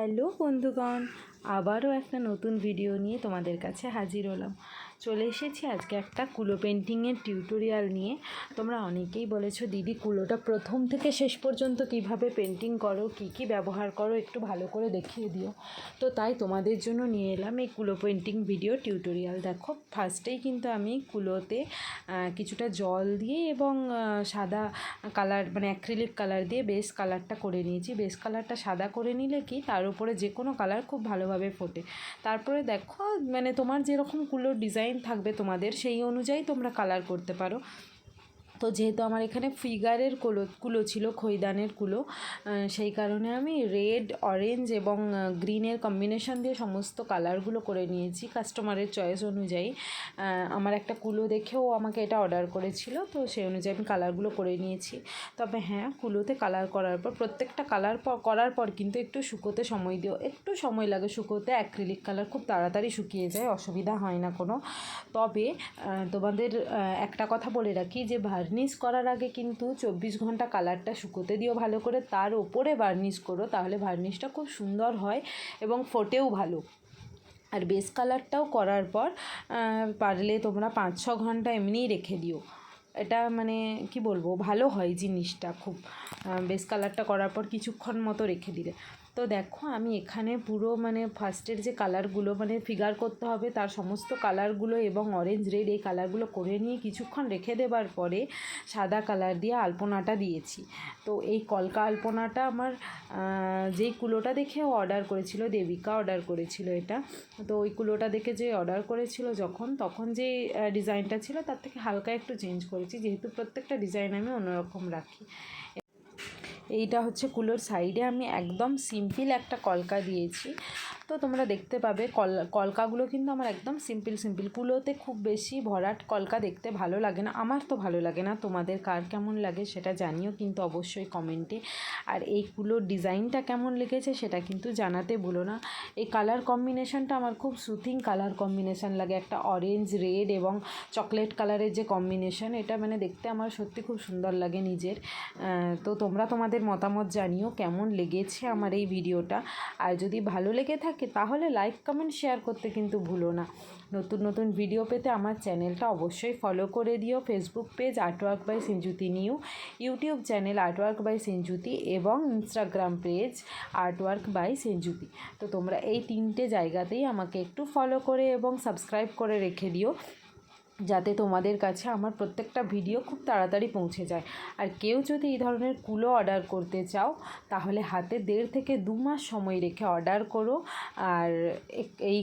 Hello বন্ধুগণ আবারও একটা নতুন ভিডিও নিয়ে তোমাদের কাছে হাজির হলাম। চলে এসেছি আজকে একটা কুলো পেন্টিংয়ের টিউটোরিয়াল নিয়ে। তোমরা অনেকেই বলেছ, দিদি, কুলোটা প্রথম থেকে শেষ পর্যন্ত কীভাবে পেন্টিং করো, কি কি ব্যবহার করো, একটু ভালো করে দেখিয়ে দিও। তো তাই তোমাদের জন্য নিয়ে এলাম এই কুলো পেন্টিং ভিডিও টিউটোরিয়াল দেখো ফার্স্টেই কিন্তু আমি কুলোতে কিছুটা জল দিয়ে এবং সাদা কালার মানে অ্যাক্রিলিক কালার দিয়ে বেস কালারটা করে নিয়েছি। বেস কালারটা সাদা করে নিলে কি, তার উপরে যে কোনো কালার খুব ভালোভাবে ফোটে। তারপরে দেখো মানে তোমার যেরকম কুলোর ডিজাইন থাকবে তোমাদের সেই অনুযায়ী তোমরা কালার করতে পারো। তো যেহেতু আমার এখানে ফিগারের কুলো কুলো ছিল, খৈদানের কুলো সেই কারণে আমি রেড, অরেঞ্জ এবং গ্রিনের কম্বিনেশন দিয়ে সমস্ত কালারগুলো করে নিয়েছি কাস্টমারের চয়েস অনুযায়ী। আমার একটা কুলো দেখেও আমাকে এটা অর্ডার করেছিল, তো সেই অনুযায়ী আমি কালারগুলো করে নিয়েছি। তবে হ্যাঁ কুলোতে কালার করার পর, প্রত্যেকটা কালার করার পর কিন্তু একটু শুকোতে সময় দিও। একটু সময় লাগে শুকোতে, অ্যাক্রিলিক কালার খুব তাড়াতাড়ি শুকিয়ে যায়, অসুবিধা হয় না কোনো। তবে তোমাদের একটা কথা বলে রাখি যে ভার্নিশ করার আগে কিন্তু চব্বিশ ঘণ্টা কালারটা শুকোতে দিও ভালো করে। তার ওপরে বার্নিশ করো, তাহলে বার্নিশটা খুব সুন্দর হয় এবং ফোটেও ভালো। আর বেস কালারটাও করার পর পারলে তোমরা পাঁচ ছ ঘণ্টা এমনিই রেখে দিও। এটা মানে কি বলব, ভালো হয় জিনিসটা খুব। বেস কালারটা করার পর কিছুক্ষণ মতো রেখে দিলে। তো দেখো, আমি এখানে পুরো মানে ফার্স্টের যে কালারগুলো মানে ফিগার করতে হবে, তার সমস্ত কালারগুলো এবং অরেঞ্জ রেড এই কালারগুলো করে নিয়ে কিছুক্ষণ রেখে দেবার পরে সাদা কালার দিয়ে আলপনাটা দিয়েছি। তো এই কলকা আলপনাটা আমার যেই কুলোটা দেখে অর্ডার করেছিল, দেবিকা অর্ডার করেছিল এটা, তো ওই কুলোটা দেখে যে অর্ডার করেছিল যখন, তখন যে ডিজাইনটা ছিল তার থেকে হালকা একটু চেঞ্জ করেছি, যেহেতু প্রত্যেকটা ডিজাইন আমি অন্যরকম রাখি। এইটা হচ্ছে কুলোর সাইডে আমি একদম সিম্পল একটা কলকা দিয়েছি। তো তোমরা দেখতে পাবে কল, কলকাগুলো কিন্তু আমার একদম সিম্পল সিম্পল। কুলোতে খুব বেশি ভরাট কলকা দেখতে ভালো লাগে না। আমার তো ভালো লাগে না। তোমাদের কার কেমন লাগে সেটা জানিও কিন্তু অবশ্যই কমেন্টে। আর এই কুলোর ডিজাইনটা কেমন লেগেছে সেটা কিন্তু জানাতে ভুলো না। এই কালার কম্বিনেশনটা আমার খুব সুথিং কালার কম্বিনেশন লাগে। একটা অরেঞ্জ রেড এবং চকলেট কালারের যে কম্বিনেশন, এটা মানে দেখতে আমার সত্যি খুব সুন্দর লাগে নিজের। তো তোমরা তোমাদের মতামত জানিও, কেমন লেগেছে আমার এই ভিডিওটা? আর যদি ভালো লেগে থাকে, তাহলে লাইক কমেন্ট শেয়ার করতে কিন্তু ভুলো না। নতুন নতুন ভিডিও পেতে আমার চ্যানেলটা অবশ্যই ফলো করে দিও। Facebook page artwork by Sinjuti new YouTube channel artwork by Sinjuti এবং Instagram page artwork by Sinjuti তো তোমরা এই তিনটে জায়গাতেই আমাকে একটু ফলো করে এবং সাবস্ক্রাইব করে রেখে দিও। যাতে তোমাদের কাছে আমার প্রত্যেকটা ভিডিও খুব তাড়াতাড়ি পৌঁছে যায়। আর কেউ যদি এই ধরনের কুলো অর্ডার করতে চাও, তাহলে হাতে দেড় থেকে দু মাস সময় রেখে অর্ডার করো। আর এই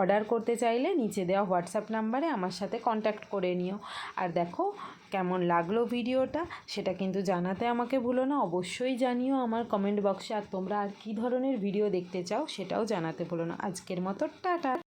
অর্ডার করতে চাইলে নিচে দেওয়া হোয়াটসঅ্যাপ নাম্বারে আমার সাথে কন্ট্যাক্ট করে নিও। আর দেখো কেমন লাগল ভিডিওটা সেটা কিন্তু জানাতে আমাকে ভুলো না। অবশ্যই জানিও আমার কমেন্ট বক্সে আর তোমরা আর কী ধরনের ভিডিও দেখতে চাও, সেটাও জানাতে ভুলো না। আজকের মতো, টাটা!